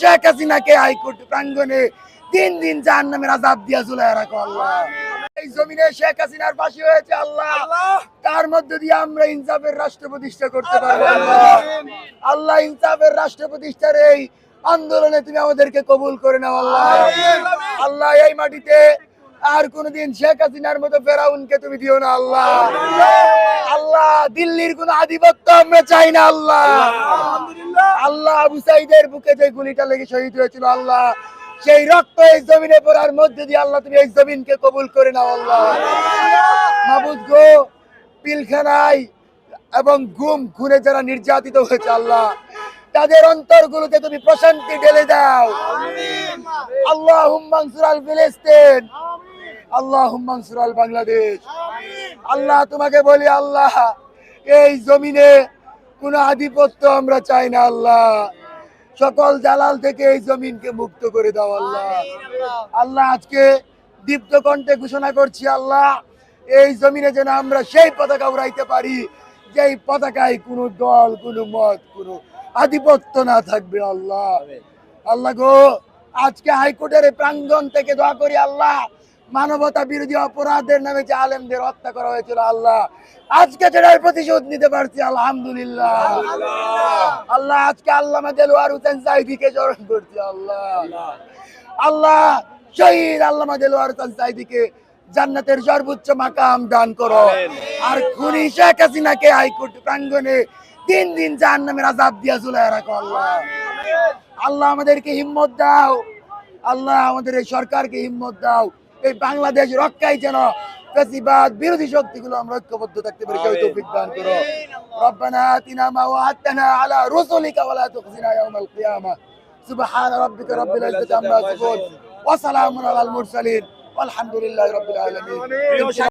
শেখ হাসিনাকে হাইকোর্ট প্রাঙ্গনে তিন দিন নামের আজাব দিয়া ঝুলাই রাখো আল্লাহ। এই জমিনে শেখ হাসিনার ফাঁসি হয়েছে আল্লাহ। তার মধ্যে দিয়ে আমরা ইনসাফের রাষ্ট্র প্রতিষ্ঠা করতে পারব আল্লাহ। আল্লাহ। ইনসাফের রাষ্ট্র প্রতিষ্ঠার এই আন্দোলনে তুমি আমাদেরকে কবুল করে নাও আল্লাহ। আল্লাহ এই মাটিতে আর কোনদিন শেখ হাসিনার মতো ফেরাউনকে তুমি দিও না আল্লাহ। আল্লাহ। দিল্লির কোন আধিপত্য আমরা চাই না আল্লাহ। আবু সাইদের বুকে যে গুলিটা লেগে শহীদ হয়েছিল আল্লাহ সেই রক্ত এই জমিনে পড়ার মধ্যে দিয়ে আল্লাহ তুমি এই জমিনকে কবুল করে নাও আল্লাহ। মাবুদ গো পিলখানায় এবং গুম খুনে যারা নির্যাতিত হয়েছে আল্লাহ তাদের অন্তর অন্তরগুলোতে তুমি প্রশান্তি ঢেলে দাও। আল্লাহ হুম্মানসুর আল ফিলিস্তিন। আল্লাহ হুম্মানসুর আল বাংলাদেশ। আল্লাহ তোমাকে বলি আল্লাহ এই জমিনে কোন আধিপত্য আমরা চাই না আল্লাহ। সকল জালাল থেকে এই জমিনকে মুক্ত করে দাও আল্লাহ। আল্লাহ। আজকে দীপ্ত কণ্ঠে ঘোষণা করছি আল্লাহ এই জমিনে যেন আমরা সেই পতাকা উড়াইতে পারি যেই পতাকায় কোনো দল কোনো মত কোনো আধিপত্য না থাকবে আল্লাহ। আল্লাহ গো আজকে হাইকোর্টের প্রাঙ্গণ থেকে দোয়া করি আল্লাহ মানবতা বিরোধী অপরাধের নামে যে আলেমদের হত্যা করা হয়েছিল আল্লাহ আজকে সেটার প্রতিশোধ নিতে পারছি আলহামদুলিল্লাহ। আল্লাহ আজকে আল্লাহ দেলোয়ার হোসেন সাইদিকে স্মরণ করছি আল্লাহ। আল্লাহ শহীদ আল্লামা দেলোয়ার হোসেন সাইদিকে জান্নাতের সর্বোচ্চ মাকাম দান করো। আর খুনি শেখ হাসিনাকে হাইকোর্ট প্রাঙ্গনে তিন দিন জাহান্নামের আজাব দিয়া ঝুলাই রাখো আল্লাহ। আল্লাহ আমাদেরকে হিম্মত দাও। আল্লাহ আমাদের এই সরকারকে হিম্মত দাও। এই বাংলাদেশ রক্ষায় যেন ফেসিবাদ বিরোধী শক্তিগুলো আমরা ঐক্যবদ্ধ থাকতে পারি সেই তৌফিক দান করো ربنا آتنا ما وعدتنا على رسلك ولا تخزنا يوم القيامة سبحان ربك رب العزة عما يصفون وسلام على المرسلين والحمد لله رب العالمين